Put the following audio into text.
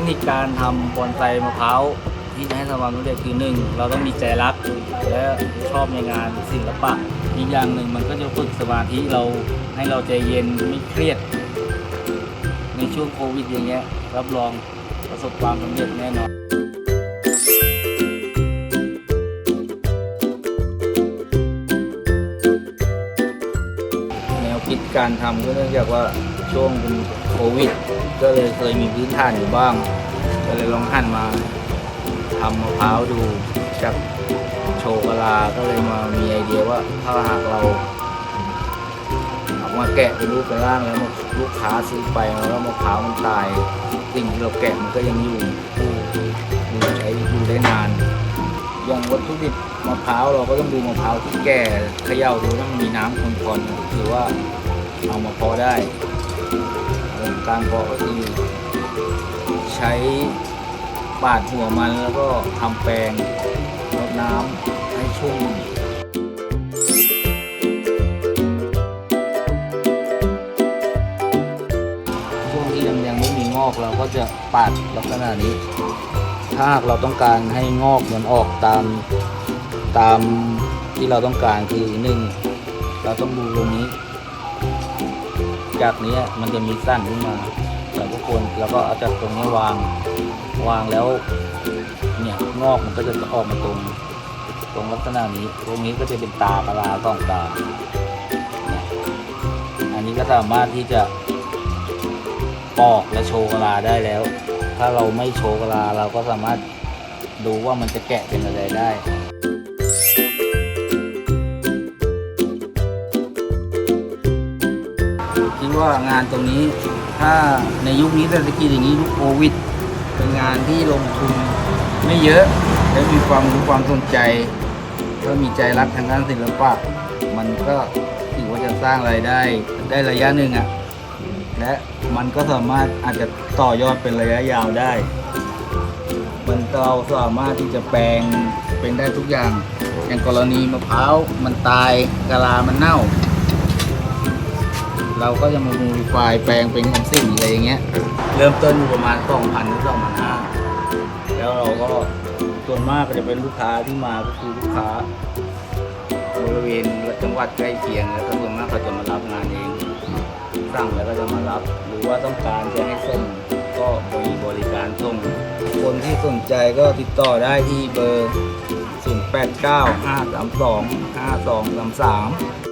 คนิคการทำบอนไซมะพร้าวที่จะให้สม่ำเร็จคือหนึ่งเราต้องมีใจรักและชอบในงานศิลปะอีกอย่างหนึ่งมันก็จะฝึกสมาธิเราให้เราใจเย็นไม่เครียด ในช่วงโควิดอย่างเงี้ยรับรองประสบความสำเร็จแน่นอนแนวคิดการทำก็เนื่องจากว่า ช่วงโควิด ก็เลยเคยมีพื้นฐานอยู่บ้าง ก็เลยลองหันมาทำมะพร้าวดูจากโชกลา ก็เลยมามีไอเดียว่าถ้าหากเราเอามาแกะเป็นรูปเป็นร่างแล้วลูกค้าซื้อไปแล้วมะพร้าวมันตายสิ่งที่เราแกะมันก็ยังอยู่อยู่ใช้อยู่ได้นาน อย่างวัตถุดิบมะพร้าวเราก็ต้องดูมะพร้าวที่แก่เขย่าดูถ้ามันมีน้ำคนๆถือว่าเอามาพาะได้ การเพาะก็คือใช้ปาดหัวมันแล้วก็ทำแปลงรดน้ำให้ชุ่มช่วงที่ยังยังไม่มีงอกเราก็จะปาดลักษณะนี้ ถ้าหากเราต้องการให้งอกมันออกตามตามที่เราต้องการคือหนึ่งเราต้องดูตรงนี้ จากนี้มันจะมีสั้นขึ้นมาเราก็ควรเราก็เอาจากตรงนี้วางวางแล้ว เนี่ยงอกมันก็จะออกมาตรง ตรงลักษณะนี้ ตรงนี้ก็จะเป็นตากะลาสองตา อันนี้ก็สามารถที่จะปอกและโชว์กลาได้แล้ว ถ้าเราไม่โชว์กลาเราก็สามารถดูว่ามันจะแกะเป็นอะไรได้ คิดว่างานตรงนี้ถ้าในยุคนี้เศรษฐกิจอย่างนี้ยุคโควิด เป็นงานที่ลงทุนไม่เยอะและมีความรู้ความสนใจก็มีใจรักทางด้านศิลปะ มันก็ถือว่าจะสร้างรายได้ได้ระยะหนึ่งอะ่ะและมันก็สามารถอาจจะต่อยอดเป็นระยะยาวได้ มันเราสามารถที่จะแปลงเป็นได้ทุกอย่าง อย่างกรณีมะพร้าวมันตายกะลามันเน่า เราก็จะมามูลิฟายแปลงเป็นของสิ่งอะไรอย่างเงี้ย เริ่มต้นอยู่ประมาณ2,000ถึง2,500แล้วเราก็ส่วนมากก็จะเป็นลูกค้าที่มาก็คือลูกค้าบริเวณจังหวัดใกล้เคียงแล้วก็ส่วนมากเขาจะมารับงานเองสั่งแล้วก็จะมารับ หรือว่าต้องการจะให้ส่งก็มีบริการส่งคนที่สนใจก็ติดต่อได้ที่เบอร์ 089 532 5233